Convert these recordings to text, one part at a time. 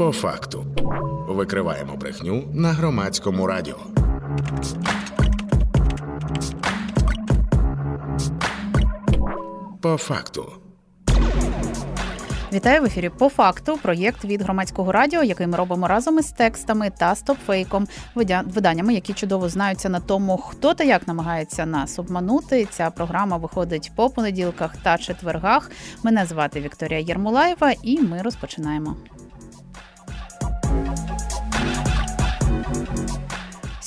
По факту викриваємо брехню на громадському радіо. По факту. Вітаю в ефірі по факту. Проєкт від громадського радіо, який ми робимо разом із текстами та стопфейком, виданнями, які чудово знаються на тому, хто та як намагається нас обманути. Ця програма виходить по понеділках та четвергах. Мене звати Вікторія Єрмолаєва, і ми розпочинаємо.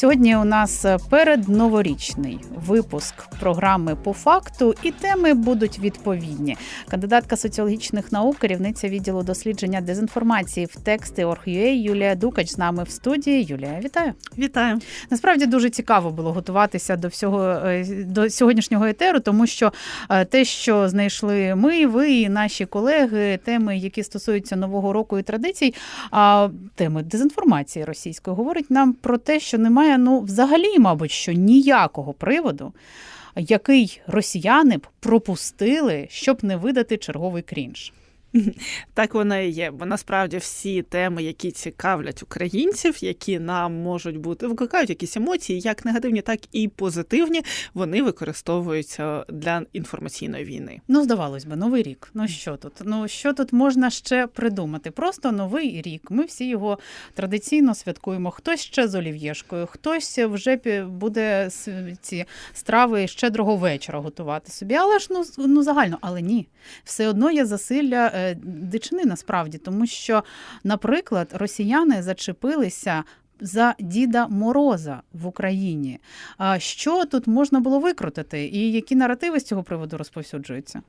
Сьогодні у нас передноворічний випуск програми по факту, і теми будуть відповідні. Кандидатка соціологічних наук, керівниця відділу дослідження дезінформації в тексти Орг.ua Юлія Дукач з нами в студії. Юлія, вітаю. Вітаю. Насправді дуже цікаво було готуватися до всього е, до сьогоднішнього етеру, тому що е, те, що знайшли ми, ви і наші колеги, теми, які стосуються нового року і традицій, а теми дезінформації російської, говорить нам про те, що немає ну взагалі, мабуть, що ніякого приводу, який росіяни б пропустили, щоб не видати черговий крінж. Так воно і є. Бо насправді всі теми, які цікавлять українців, які нам можуть бути викликають якісь емоції, як негативні, так і позитивні, вони використовуються для інформаційної війни. Ну, здавалось би, новий рік. Ну що тут? Ну що тут можна ще придумати? Просто новий рік. Ми всі його традиційно святкуємо. Хтось ще з олів'єшкою, хтось вже буде ці страви щедрого вечора готувати собі. Але ж ну, ну загально, але ні, все одно є засилля е, дичини насправді, тому що, наприклад, росіяни зачепилися. За Діда Мороза в Україні. А що тут можна було викрутити, і які наративи з цього приводу розповсюджуються?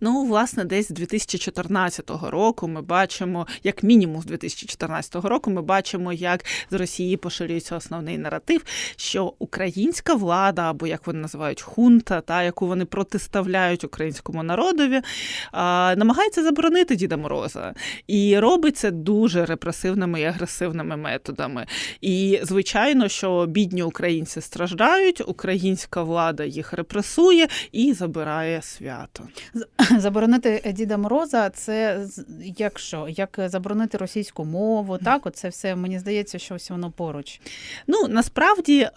Ну, власне, десь з 2014 року ми бачимо, як мінімум з 2014 року, ми бачимо, як з Росії поширюється основний наратив, що українська влада, або як вони називають хунта, та яку вони протиставляють українському народові, намагається заборонити Діда Мороза і робить це дуже репресивними і агресивними методами. І звичайно, що бідні українці страждають, українська влада їх репресує і забирає свято. Заборонити Діда Мороза це як що? Як заборонити російську мову? Так, оце все мені здається, що ось воно поруч. Ну насправді,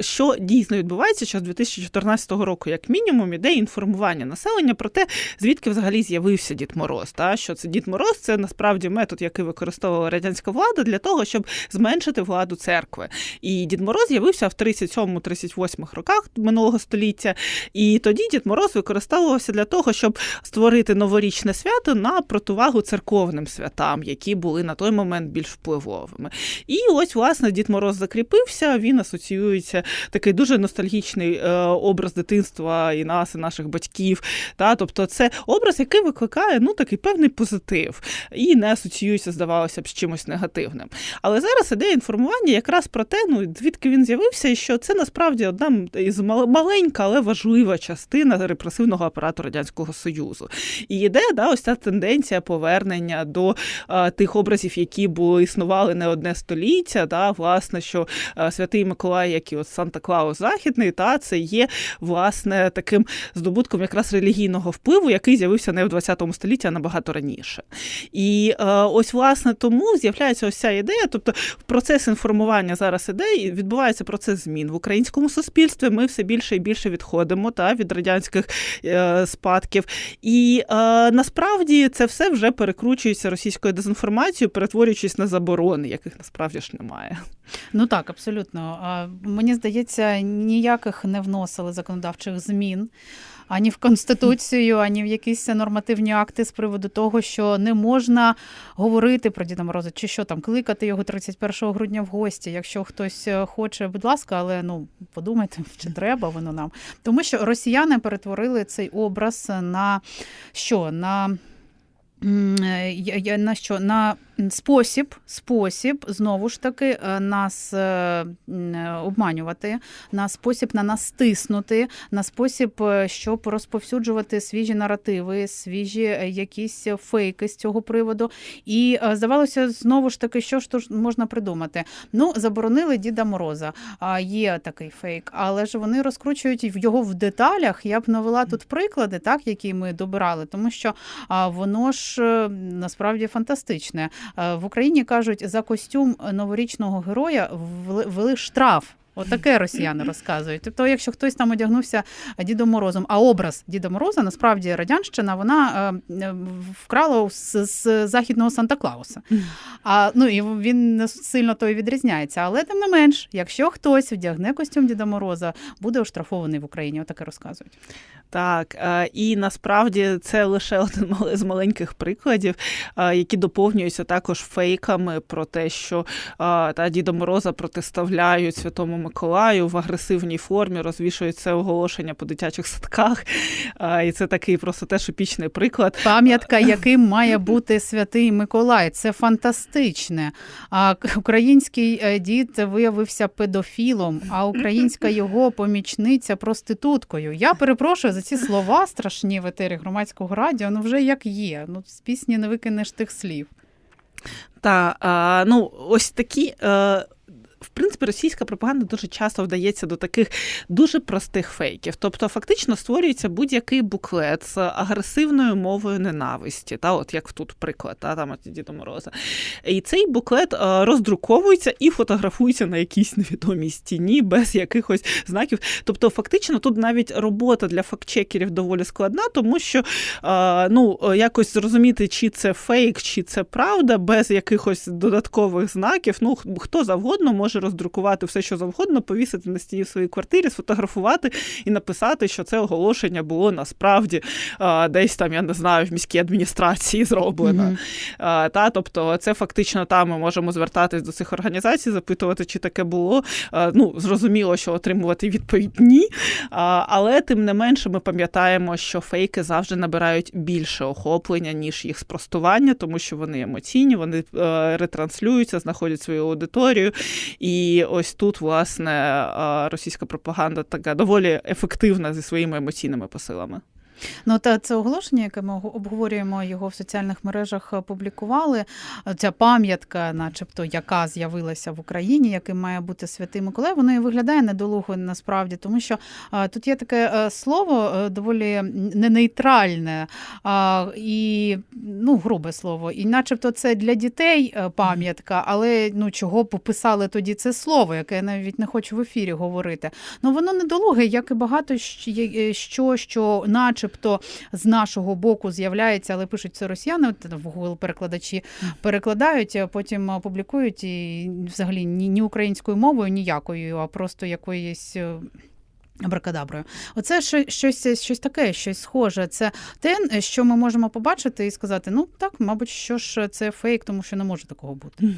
що дійсно відбувається, що з 2014 року, як мінімум, іде інформування населення про те, звідки взагалі з'явився Дід Мороз. Та що це Дід Мороз, це насправді метод, який використовувала радянська влада для того, щоб зменшити владу церкви. І Дід Мороз з'явився в 37-38 роках минулого століття. І тоді Дід Мороз використовувався для того, щоб створити новорічне свято на противагу церковним святам, які були на той момент більш впливовими. І ось, власне, Дід Мороз закріпився, він асоціюється такий дуже ностальгічний е, образ дитинства і нас, і наших батьків. Та? Тобто це образ, який викликає ну, такий певний позитив і не асоціюється, здавалося б, з чимось негативним. Але зараз іде інформування якраз про те, ну, звідки він з'явився, і що це насправді одна із маленька, але важлива частина репресивного апарату Радянського Союзу. І йде да, ось ця тенденція повернення до а, тих образів, які були існували не одне століття. Да, власне, що а, святий Миколай, як і от Санта Клаус Західний, та це є власне таким здобутком якраз релігійного впливу, який з'явився не в 20 столітті, а набагато раніше. І е, ось власне тому з'являється ось ця ідея. Тобто, процес інформування зараз іде, і відбувається процес змін в українському суспільстві. Ми все більше і більше відходимо та від радянських е, спадків. І е, насправді це все вже перекручується російською дезінформацією, перетворюючись на заборони, яких насправді ж немає. Ну так, абсолютно. Мені здається, ніяких не вносили законодавчих змін. Ані в конституцію, ані в якісь нормативні акти з приводу того, що не можна говорити про Діда Мороза, чи що там кликати його 31 грудня в гості. Якщо хтось е, хоче, будь ласка, але ну подумайте, чи треба воно нам. Тому що росіяни перетворили цей образ на що? На е, на що? На спосіб, спосіб знову ж таки е, нас е, е, обманювати, на спосіб на нас тиснути, на спосіб, щоб розповсюджувати свіжі наративи, свіжі якісь фейки з цього приводу. І здавалося, знову ж таки, що ж тут можна придумати? Ну, заборонили Діда Мороза. Є такий фейк, але ж вони розкручують його в деталях. Я б навела тут приклади, так які ми добирали, тому що воно ж насправді фантастичне. Е, В Україні кажуть, за костюм новорічного героя ввели- ввели штраф. Отаке росіяни розказують. Тобто, якщо хтось там одягнувся Дідом Морозом, а образ Діда Мороза насправді радянщина вона е, е, вкрала з, з західного Санта Клауса. А ну і він не сильно то і відрізняється. Але тим не менш, якщо хтось вдягне костюм Діда Мороза, буде оштрафований в Україні. Отаке розказують. Так, е, і насправді це лише один з маленьких прикладів, е, які доповнюються також фейками про те, що е, та Діда Мороза протиставляють Святому Миколаю в агресивній формі, розвішують це оголошення по дитячих садках. Е, І це такий просто теж епічний приклад. Пам'ятка, яким має бути святий Миколай. Це фантастичне. А український е, дід виявився педофілом, а українська його помічниця проституткою. Я перепрошую за ці слова страшні в етері громадського радіо. Ну вже як є. Ну з пісні не викинеш тих слів. Та ну ось такі. В принципі, російська пропаганда дуже часто вдається до таких дуже простих фейків. Тобто, фактично створюється будь-який буклет з агресивною мовою ненависті, та от як тут приклад, та там от Діда Мороза. І цей буклет е, роздруковується і фотографується на якійсь невідомій стіні без якихось знаків. Тобто, фактично, тут навіть робота для фактчекерів доволі складна, тому що е, ну е, якось зрозуміти, чи це фейк, чи це правда, без якихось додаткових знаків. Ну хто завгодно може роздрукувати все, що завгодно, повісити на стіні в своїй квартирі, сфотографувати і написати, що це оголошення було насправді десь там, я не знаю, в міській адміністрації зроблено. Е, Та, тобто, це фактично там ми можемо звертатись до цих організацій, запитувати, чи таке було. Ну, зрозуміло, що отримувати відповідь ні. Але тим не менше, ми пам'ятаємо, що фейки завжди набирають більше охоплення, ніж їх спростування, тому що вони емоційні, вони е, ретранслюються, знаходять свою аудиторію. І ось тут, власне, російська пропаганда така доволі ефективна зі своїми емоційними посилами. Ну та це оголошення, яке ми обговорюємо його в соціальних мережах, е, публікували. Ця пам'ятка, начебто, яка з'явилася в Україні, яким має бути святий Миколай, воно і виглядає недолуго насправді, тому що а, тут є таке е, слово е, доволі не нейтральне а, і ну, грубе слово. І начебто це для дітей е, пам'ятка, але ну чого пописали тоді це слово, яке я навіть не хочу в ефірі говорити. Ну воно недолуге, як і багато е, що, що начебто з нашого боку з'являється, але пишуть це росіяни, от в Google перекладачі перекладають, а потім а, публікують і взагалі ні, українською мовою, ніякою, а просто якоюсь. е, Абракадаброю. Оце щось, щось таке, щось схоже. Це те, що ми можемо побачити і сказати: ну так, мабуть, що ж це фейк, тому що не може такого бути.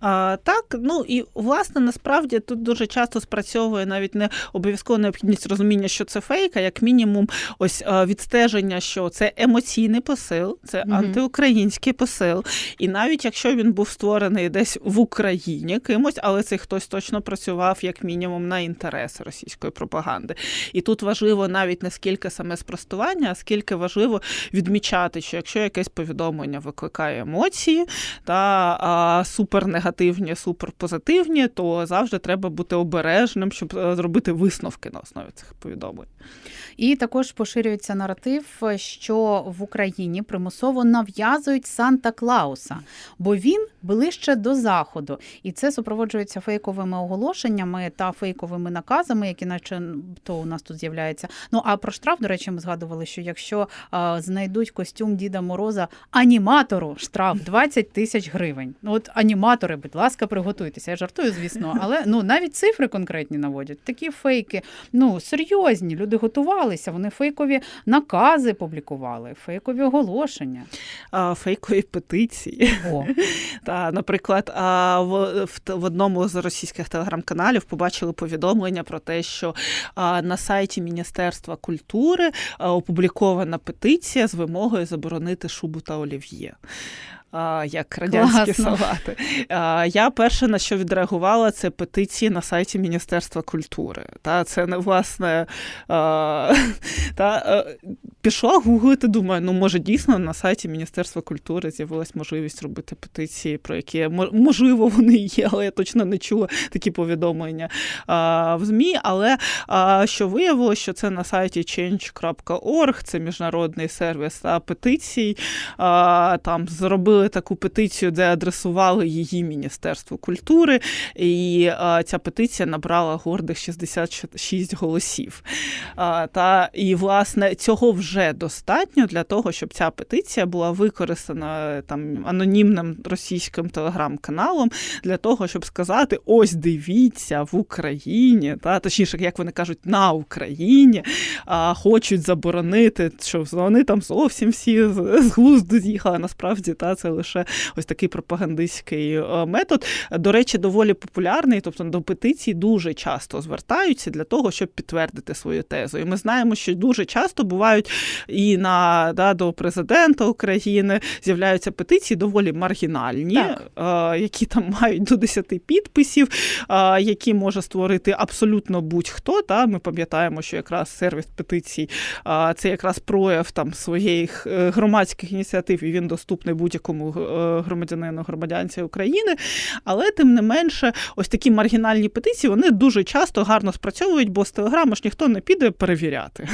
А, так, ну і власне насправді тут дуже часто спрацьовує навіть не обов'язково необхідність розуміння, що це фейк, а як мінімум, ось а, відстеження, що це емоційний посил, це Мгм. антиукраїнський посил. І навіть якщо він був створений десь в Україні кимось, але цей хтось точно працював як мінімум на інтереси російської пропаганди. І тут важливо навіть не скільки саме спростування, а скільки важливо відмічати, що якщо якесь повідомлення викликає емоції та а, супернегативні, суперпозитивні, то завжди треба бути обережним, щоб е, зробити висновки на основі цих повідомлень. І також поширюється наратив, що в Україні примусово нав'язують Санта Клауса, бо він ближче до заходу, і це супроводжується фейковими оголошеннями та фейковими наказами, які наче то у нас тут з'являється. Ну а про штраф, до речі, ми згадували, що якщо а, знайдуть костюм Діда Мороза аніматору, штраф 20 тисяч гривень. Ну от аніматори, будь ласка, приготуйтеся. Я жартую, звісно, але ну навіть цифри конкретні наводять. Такі фейки, ну серйозні. Люди готувалися, вони фейкові накази публікували, фейкові оголошення. А, Фейкові петиції. О, Та, наприклад, а, в, в, в одному з російських телеграм-каналів побачили повідомлення про те, що а, на сайті Міністерства культури а, опублікована петиція з вимогою заборонити шубу та олів'є. А, як радянські Класно. салати. А, я перше на що відреагувала, це петиції на сайті Міністерства культури. Та це не власне а, та, е, пішла гуглити, думаю, ну може дійсно на сайті Міністерства культури з'явилась можливість робити петиції, про які можливо вони є, але я точно не чула такі повідомлення а, в ЗМІ. Але а, що виявилося, що це на сайті change.org, це міжнародний сервіс а, петицій. А, там зробили зробили таку петицію, де адресували її Міністерству культури, і ця петиція набрала гордих 66 голосів. Та і власне цього вже достатньо для того, щоб ця петиція була використана там анонімним російським телеграм-каналом для того, щоб сказати: ось дивіться в Україні, та точніше, як вони кажуть, на Україні а, хочуть заборонити, що вони там зовсім всі з глузду з'їхали. Насправді, та це лише ось такий пропагандистський е, метод. До речі, доволі популярний, тобто до петицій дуже часто звертаються для того, щоб підтвердити свою тезу. І ми знаємо, що дуже часто бувають і на да, до президента України з'являються петиції доволі маргінальні, Так. е, які там мають до 10 підписів, е, які може створити абсолютно будь-хто. Та ми пам'ятаємо, що якраз сервіс петицій це якраз прояв там своїх громадських ініціатив, і він доступний будь-якому е, громадянину громадянці України. Але тим не менше, ось такі маргінальні петиції вони дуже часто гарно спрацьовують, бо з телеграму ж ніхто не піде перевіряти.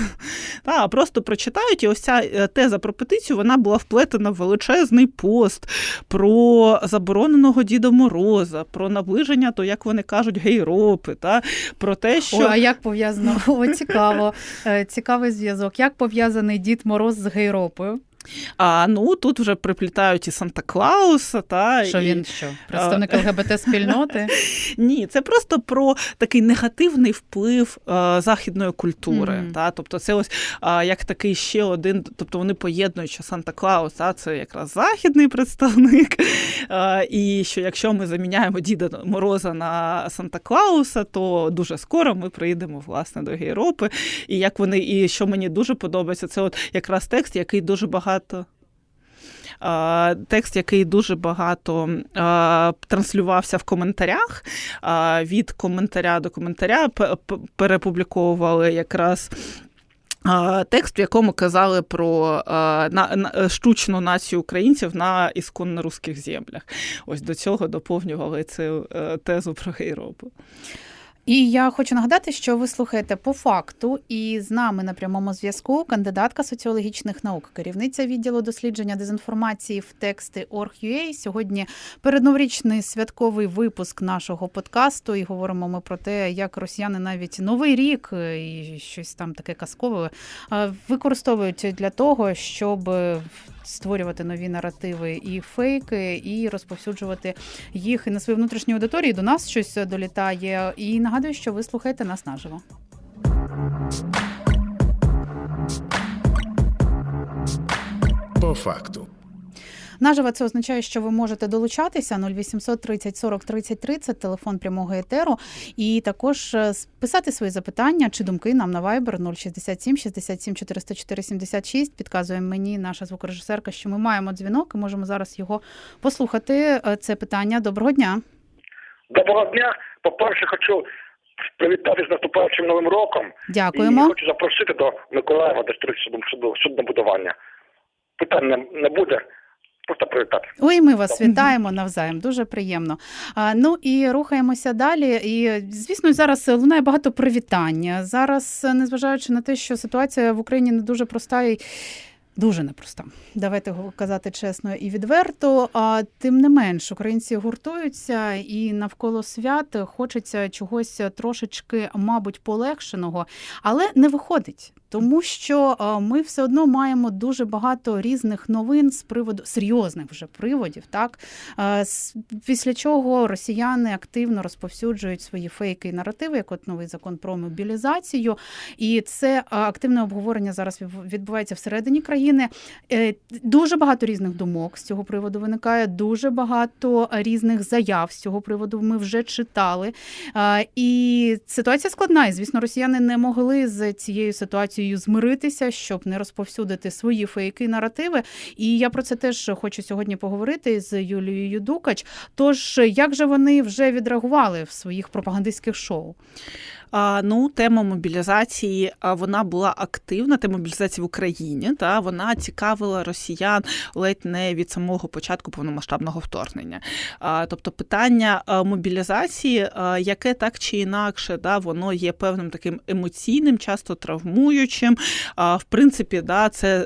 А просто прочитають, і ось ця е, теза про петицію вона була вплетена в величезний пост про забороненого Діда Мороза, про наближення, то як вони кажуть, гейропи, та про те, що О, а як пов'язано? О, цікаво. Е, Цікавий зв'язок. Як пов'язаний Дід Мороз з гейропою? А, ну тут вже приплітають і Санта Клауса, та Що і... він що? Представник ЛГБТ спільноти? Ні, це просто про такий негативний вплив е, західної культури. Мгм. Та? Тобто, це ось е, як такий ще один, тобто вони поєднують, що Санта Клаус, та, це якраз західний представник. Е, і що якщо ми заміняємо Діда Мороза на Санта Клауса, то дуже скоро ми прийдемо власне до Європи. І як вони, і що мені дуже подобається, це от якраз текст, який дуже багато. А, Текст, який дуже багато транслювався в коментарях. Від коментаря до коментаря перепубліковували якраз. Текст, в якому казали про на, штучну націю українців на ісконно русських землях. Ось до цього доповнювали цю е, тезу про Європу. І я хочу нагадати, що ви слухаєте по факту, і з нами на прямому зв'язку кандидатка соціологічних наук, керівниця відділу дослідження дезінформації в тексти Org.ua. Сьогодні передноворічний святковий випуск нашого подкасту. І говоримо ми про те, як росіяни навіть новий рік е, і щось там таке казкове е, використовують для того, щоб створювати нові наративи і фейки, і розповсюджувати їх і на свою внутрішню аудиторії. До нас щось долітає. І нагадую, що ви слухаєте нас наживо. По факту. Наживо це означає, що ви можете долучатися 0800 30 40 30 30, телефон прямого етеру, і також е, писати свої запитання чи думки нам на Viber 067 67 404 76. Підказує мені наша звукорежисерка, що ми маємо дзвінок і можемо зараз його послухати. Е, Це питання. Доброго дня. Доброго дня. По-перше, хочу привітати з наступаючим новим роком. Дякуємо. І хочу запросити до Миколаєва до суднобудування. Питань не буде. Просто привітати. Ой, ми вас вітаємо навзаєм. Дуже приємно. А, ну і рухаємося далі. І звісно, зараз лунає багато привітання. Зараз, незважаючи на те, що ситуація в Україні не дуже проста і. Дуже непроста, давайте казати чесно і відверто. А тим не менш, українці гуртуються, і навколо свят хочеться чогось трошечки, мабуть, полегшеного, але не виходить. Тому що ми все одно маємо дуже багато різних новин з приводу серйозних вже приводів, так після чого росіяни активно розповсюджують свої фейки і наративи, як от новий закон про мобілізацію, і це активне обговорення зараз відбувається всередині країни. Е, Дуже багато різних думок з цього приводу виникає. Дуже багато різних заяв з цього приводу ми вже читали. І ситуація складна. І звісно, росіяни не могли з цією ситуацією змиритися, щоб не розповсюдити свої фейки наративи. І я про це теж хочу сьогодні поговорити з Юлією Дукач. Тож як же вони вже відреагували в своїх пропагандистських шоу? Ну, тема мобілізації вона була активна. Тема мобілізації в Україні. Та вона цікавила росіян ледь не від самого початку повномасштабного вторгнення. Тобто, питання мобілізації, яке так чи інакше, да, воно є певним таким емоційним, часто травмуючим. В принципі, да, це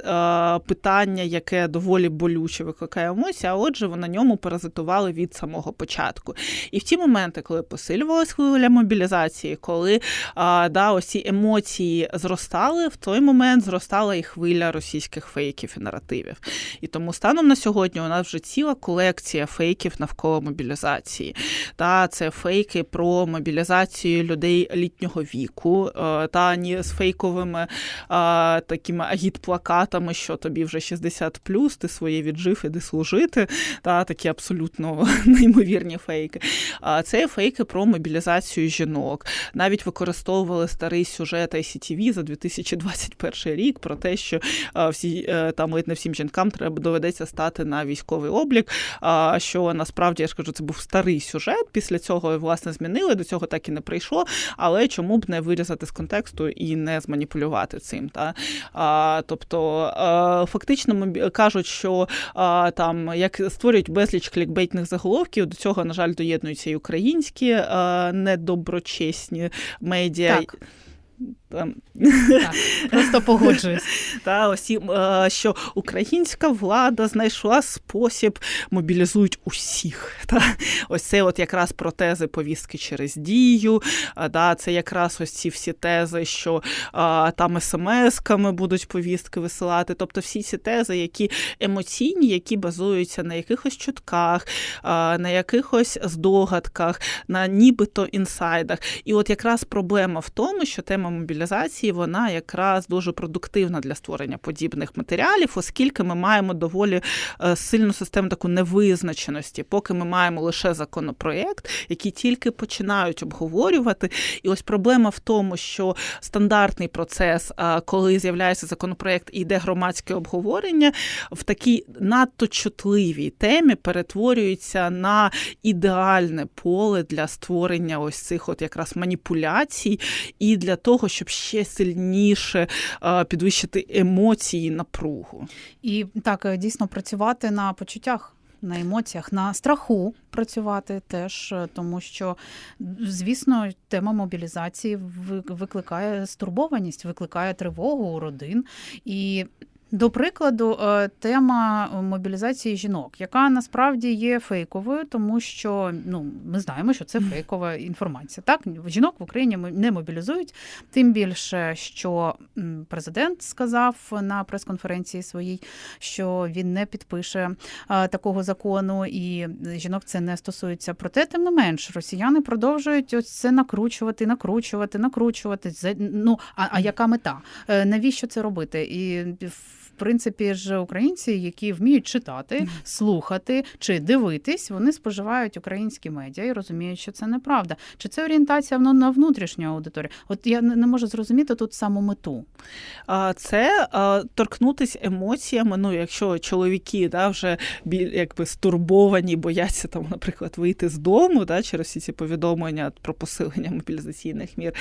питання, яке доволі болюче викликає емоції, а отже, на ньому паразитували від самого початку. І в ті моменти, коли посилювалась хвиля мобілізації, коли а, да, ось ці емоції зростали, в той момент зростала і хвиля російських фейків і наративів. І тому станом на сьогодні у нас вже ціла колекція фейків навколо мобілізації. Та це фейки про мобілізацію людей літнього віку, е, та ні з фейковими а, такими агітплакатами, що тобі вже 60 плюс, ти своє віджив, іди служити. Та такі абсолютно неймовірні фейки. А це фейки про мобілізацію жінок. Навіть використовували старий сюжет ICTV за 2021 рік про те, що всі е, там ледь не всім жінкам треба доведеться стати на військовий облік. Що насправді я ж кажу, це був старий сюжет. Після цього власне змінили. До цього так і не прийшло. Але чому б не вирізати з контексту і не зманіпулювати цим? Та тобто а, фактично кажуть, що там як створюють безліч клікбейтних заголовків. До цього, на жаль, доєднуються і українські недоброчесні медіа. Так. Там, Так, просто погоджуюсь. та ось е, що українська влада знайшла спосіб мобілізують усіх. Та ось це от якраз про тези повістки через дію. а, Да, це якраз ось ці всі тези, що а, там смс-ками будуть повістки висилати. Тобто всі ці тези, які емоційні, які базуються на якихось чутках, а, на якихось здогадках, на нібито інсайдах. І от якраз проблема в тому, що тема мобілізації вона якраз дуже продуктивна для створення подібних матеріалів, оскільки ми маємо доволі е, сильну систему таку невизначеності, поки ми маємо лише законопроєкт, який тільки починають обговорювати. І ось проблема в тому, що стандартний процес, а, коли з'являється законопроєкт і йде громадське обговорення, в такій надто чутливій темі перетворюється на ідеальне поле для створення ось цих от якраз маніпуляцій і для того, щоб ще сильніше підвищити емоції напругу. І так, е, дійсно працювати на почуттях. На емоціях, на страху працювати теж, е, тому що, звісно, тема мобілізації викликає стурбованість, викликає тривогу у родин. І до прикладу, е, тема мобілізації жінок, яка насправді є фейковою, тому що ну ми знаємо, що це фейкова інформація. Так, жінок в Україні не мобілізують, тим більше, що президент сказав на прес-конференції своїй, що він не підпише е, такого закону, і жінок це не стосується. Проте, тим не менш, росіяни продовжують ось це накручувати, накручувати, накручувати. Ну а, а яка мета? Е, Навіщо це робити? І принципі ж українці, які вміють читати, слухати чи дивитись, вони споживають українські медіа і розуміють, що це неправда. Чи це орієнтація ну, на внутрішню аудиторію? От я не можу зрозуміти тут саму мету. Це а, торкнутись емоціями. Ну, якщо чоловіки да, вже біль, якби стурбовані, бояться там, наприклад, вийти з дому да, через всі ці повідомлення про посилення мобілізаційних мір,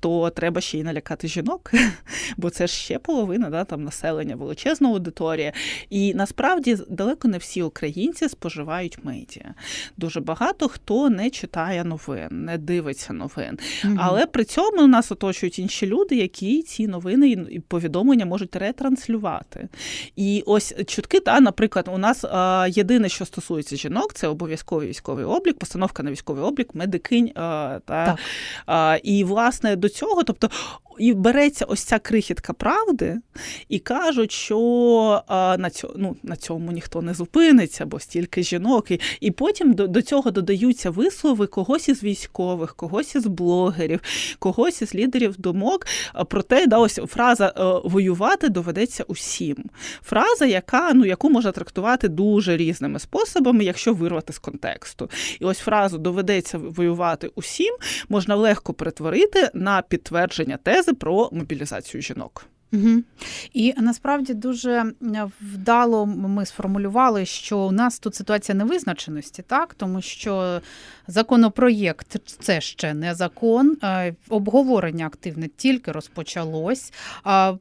то треба ще й налякати жінок, бо це ж ще половина да, там населення, величезна аудиторія. І насправді далеко не всі українці споживають медіа. Дуже багато хто не читає новин, не дивиться новин. Але при цьому нас оточують інші люди, які ці новини і повідомлення можуть ретранслювати. І ось чутки, та, наприклад, у нас а, єдине, що стосується жінок, це обов'язковий військовий облік, постановка на військовий облік, медикинь. А, та, Так. а, і, власне, до цього, тобто. І береться ось ця крихітка правди, і кажуть, що а, на, цьому, ну, на цьому ніхто не зупиниться, бо стільки жінок. І, і потім до, до цього додаються вислови когось із військових, когось із блогерів, когось із лідерів думок. а, Про те, да, ось фраза е, воювати доведеться усім. Фраза, яка, ну, яку можна трактувати дуже різними способами, якщо вирвати з контексту. І ось фразу доведеться воювати усім можна легко перетворити на підтвердження тези про мобілізацію жінок. Угу. І насправді дуже вдало ми сформулювали, що у нас тут ситуація невизначеності, так тому що законопроєкт це ще не закон. е, Обговорення активне тільки розпочалось.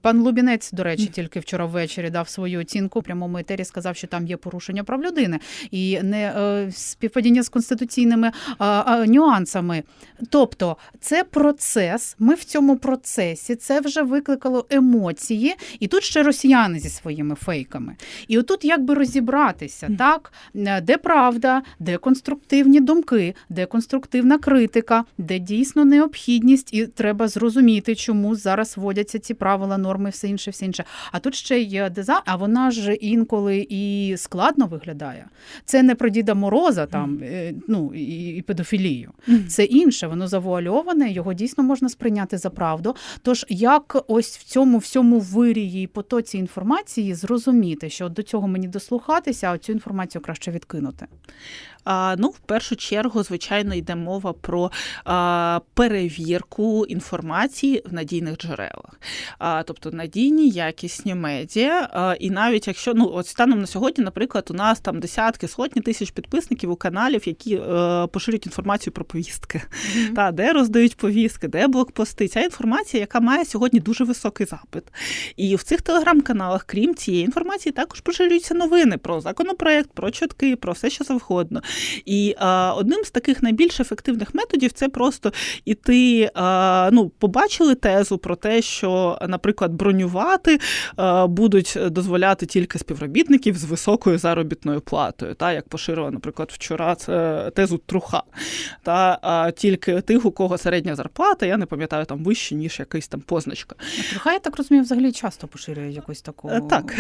Пан Лубінець, до речі, тільки вчора ввечері дав свою оцінку. Прямому етері сказав, що там є порушення прав людини і не е, співпадіння з конституційними нюансами. Тобто, це процес. Ми в цьому процесі це вже викликало емоції, і тут ще росіяни зі своїми фейками. І отут якби розібратися, так е, де правда, де конструктивні думки, де конструктивна критика, де дійсно необхідність, і треба зрозуміти, чому зараз вводяться ці правила, норми, все інше, все інше. А тут ще є дизайн, а вона ж інколи і складно виглядає. Це не про Діда Мороза, там е, ну і, і педофілію. Це інше, воно завуальоване, його дійсно можна сприйняти за правду. Тож як ось в цьому всьому вирії і потоці інформації зрозуміти, що до цього мені дослухатися, а цю інформацію краще відкинути. А, ну, в першу чергу, звичайно, йде мова про перевірку інформації в надійних джерелах, тобто надійні, якісні медіа. І навіть якщо ну от станом на сьогодні, наприклад, у нас там десятки, сотні тисяч підписників у каналів, які е, поширюють інформацію про повістки, Мгм. та де роздають повістки, де блокпости. Ця інформація, яка має сьогодні дуже високий запит. І в цих телеграм-каналах, крім цієї інформації, також поширюються новини про законопроект, про чутки, про все, що завгодно. І а, одним з таких найбільш ефективних методів це просто іти. А, ну, побачили тезу про те, що, наприклад, бронювати будуть дозволяти тільки співробітників з високою заробітною платою, та як поширила, наприклад, вчора це тезу труха. Та а, тільки тих, у кого середня зарплата, я не пам'ятаю там вище, ніж якась там позначка. Трохи, я так розумію, взагалі часто поширює якусь таку Е, Так,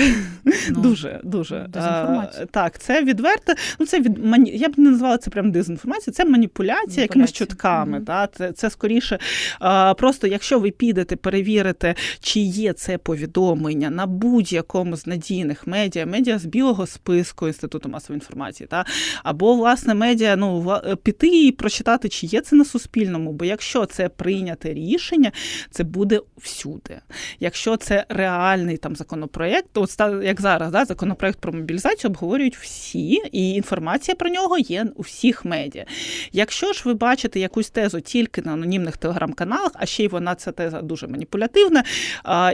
ну, дуже, дуже. дезінформацію. Е, Так, це відверте. Ну, це від. Я б не назвала це прям дезінформація, це маніпуляція якимись Маніпуляція. чутками. Мгм. Та? Це, це скоріше, а, просто якщо ви підете перевірите, чи є це повідомлення на будь-якому з надійних медіа, медіа з білого списку Інституту масової інформації, та? або власне медіа, ну вла- піти і прочитати, чи є це на Суспільному, бо якщо це прийняте рішення, це буде всюди. Якщо це реальний там законопроєкт, то от як зараз, да, законопроєкт про мобілізацію обговорюють всі, і інформація про нього є у всіх медіа. Якщо ж ви бачите якусь тезу тільки на анонімних телеграм-каналах, а ще й вона ця теза дуже маніпулятивна,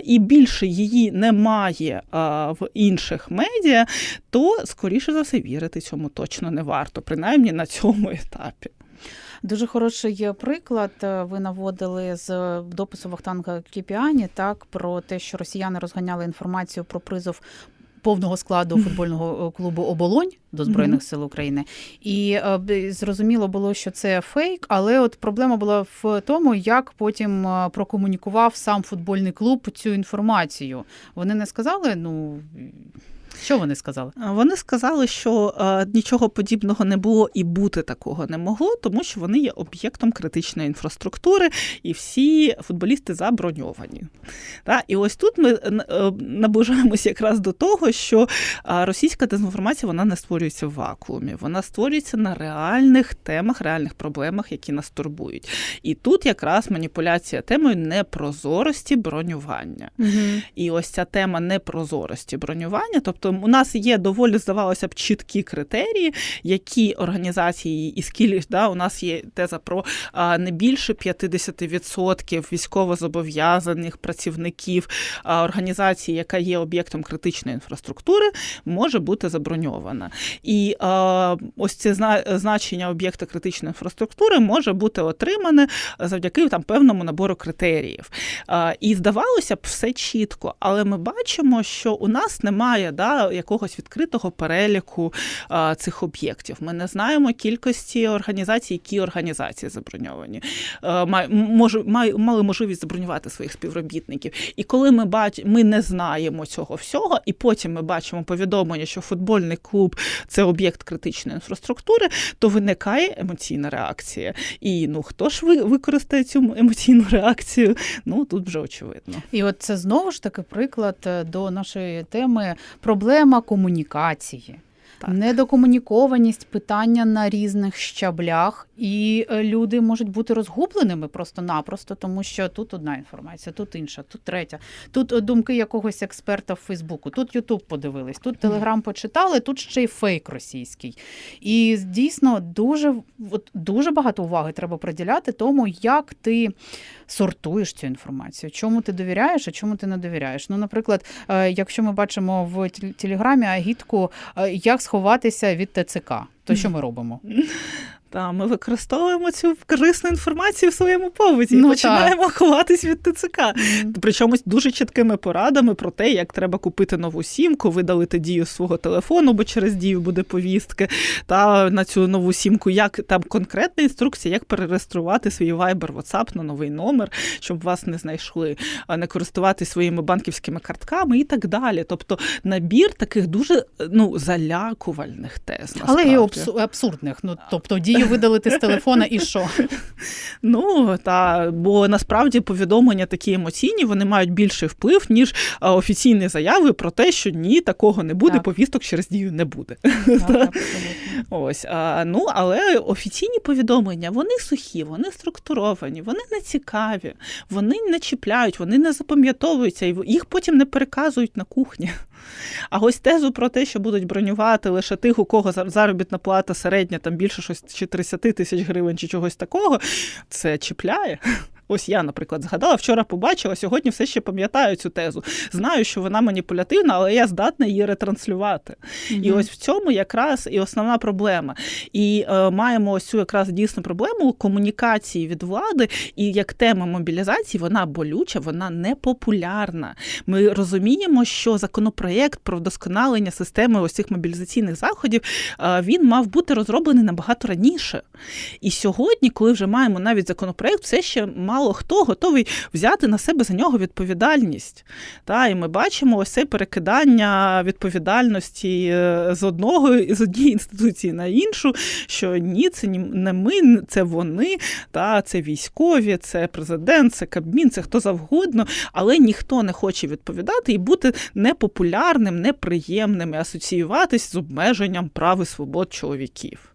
і більше її немає в інших медіа, то скоріше за все вірити цьому точно не варто, принаймні на цьому етапі. Дуже хороший приклад. е, Ви наводили з допису Вахтанга Кіпіані так про те, що росіяни розганяли інформацію про призов. Повного складу футбольного е, клубу Оболонь до збройних сил України, і е, зрозуміло було, що це фейк. Але от проблема була в тому, як потім е, прокомунікував сам футбольний клуб цю інформацію. Вони не сказали. Ну що вони сказали? Вони сказали, що е, нічого подібного не було і бути такого не могло, тому що вони є об'єктом критичної інфраструктури, і всі футболісти заброньовані. Та? І ось тут ми е, наближаємося якраз до того, що е, російська дезінформація вона не створюється в вакуумі, вона створюється на реальних темах, реальних проблемах, які нас турбують. І тут якраз маніпуляція темою непрозорості бронювання. І ось ця тема непрозорості бронювання. Тобто, у нас є доволі, здавалося б, чіткі критерії, які організації і скільки да, у нас є теза про не більше 50% військовозобов'язаних працівників організації, яка є об'єктом критичної інфраструктури, може бути заброньована. І ось це значення об'єкта критичної інфраструктури може бути отримане завдяки там певному набору критеріїв. І здавалося б, все чітко, але ми бачимо, що у нас немає да, якогось відкритого переліку а, цих об'єктів. Ми не знаємо кількості організацій, які організації заброньовані. А, май- мали можливість забронювати своїх співробітників. І коли ми бач, ми не знаємо цього всього, і потім ми бачимо повідомлення, що футбольний клуб це об'єкт критичної інфраструктури, то виникає емоційна реакція. І ну хто ж ви використає цю емоційну реакцію? Ну тут вже очевидно. І от це знову ж таки приклад е, до нашої теми проблема комунікації. Так. недокомунікованість, питання на різних щаблях, і е, люди можуть бути розгубленими просто-напросто, тому що тут одна інформація, тут інша, тут третя. Тут е, думки якогось експерта в Фейсбуку, тут Ютуб подивились, тут Телеграм почитали, тут ще й фейк російський. І дійсно дуже, от, дуже багато уваги треба приділяти тому, як ти сортуєш цю інформацію, чому ти довіряєш, а чому ти не довіряєш. Ну, наприклад, е, якщо ми бачимо в тел- телеграмі агітку, е, як сховатися від ТЦК, то що ми робимо? Та ми використовуємо цю корисну інформацію в своєму побуті Ну, і починаємо ховатись від ТЦК. Мгм. Причому з дуже чіткими порадами про те, як треба купити нову сімку, видалити дію свого телефону, бо через дію буде повістки. Та на цю нову сімку, як там конкретна інструкція, як перереєструвати свій Viber, WhatsApp на новий номер, щоб вас не знайшли, а не користуватися своїми банківськими картками і так далі. Тобто набір таких дуже ну залякувальних тез. Але і насправді. абсурдних. Ну тобто дію видалити з телефона і що? Ну та бо насправді повідомлення такі емоційні, вони мають більший вплив, ніж офіційні заяви про те, що ні, такого не буде, Так. повісток через дію не буде. Так. Ось а, ну але офіційні повідомлення вони сухі, вони структуровані, вони не цікаві, вони не чіпляють, вони не запам'ятовуються, і їх потім не переказують на кухні. А ось тезу про те, що будуть бронювати лише тих, у кого зар- заробітна плата середня там більше щось чи 30 тисяч гривень, чи чогось такого, це чіпляє. Ось я, наприклад, згадала, вчора побачила, сьогодні все ще пам'ятаю цю тезу. Знаю, що вона маніпулятивна, але я здатна її ретранслювати. І ось в цьому якраз і основна проблема. І е, маємо ось цю якраз дійсну проблему комунікації від влади, і як тема мобілізації вона болюча, вона непопулярна. Ми розуміємо, що законопроєкт про вдосконалення системи ось цих мобілізаційних заходів е, він мав бути розроблений набагато раніше. І сьогодні, коли вже маємо навіть законопроєкт, все ще мало хто готовий взяти на себе за нього відповідальність. Та, і ми бачимо ось це перекидання відповідальності е, з одного з однієї інституції на іншу, що ні, це не ми, це вони, та це військові, це президент, це Кабмін, це хто завгодно, але ніхто не хоче відповідати і бути непопулярним, неприємним і асоціюватись з обмеженням прав і свобод чоловіків.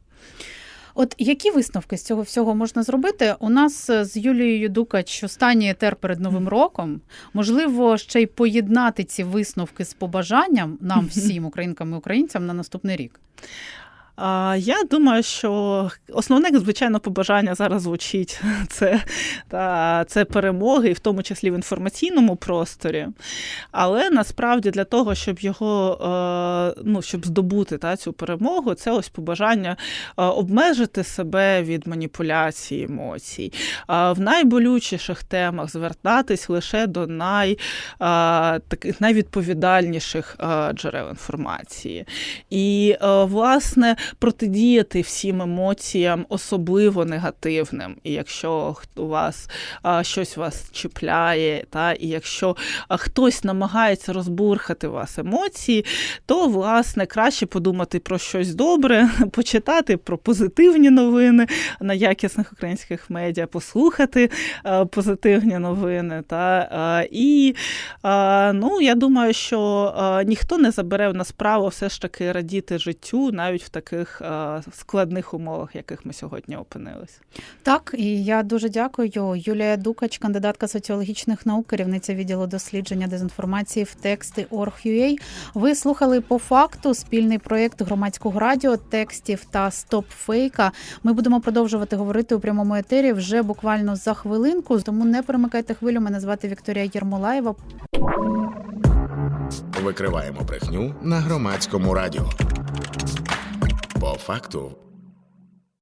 От які висновки з цього всього можна зробити? У нас е, з Юлією Дукач останній етер перед новим роком. Можливо, ще й поєднати ці висновки з побажанням нам всім, українкам і українцям, на наступний рік. Я думаю, що основне, звичайно, побажання зараз звучить це, та, це перемоги, і в тому числі в інформаційному просторі. Але насправді для того, щоб його е, ну, щоб здобути та, цю перемогу, це ось побажання е, обмежити себе від маніпуляції емоцій, в найболючіших темах звертатись лише до най, е, таких найвідповідальніших джерел інформації. І, власне, протидіяти всім емоціям, особливо негативним. І якщо у вас щось вас чіпляє, та і якщо хтось намагається розбурхати вас емоції, то власне краще подумати про щось добре, почитати про позитивні новини на якісних українських медіа, послухати позитивні новини. Та, і ну, я думаю, що ніхто не забере в нас право все ж таки радіти життю навіть в таких а, складних умовах, в яких ми сьогодні опинились. Так, і я дуже дякую. Юлія Дукач, кандидатка соціологічних наук, керівниця відділу дослідження дезінформації в тексти Org.ua. Ви слухали по факту спільний проєкт громадського радіо, текстів та стоп фейка. Ми будемо продовжувати говорити у прямому етері вже буквально за хвилинку. Тому не перемикайте хвилю. Мене звати Вікторія Єрмолаєва. Викриваємо брехню на громадському радіо. По факту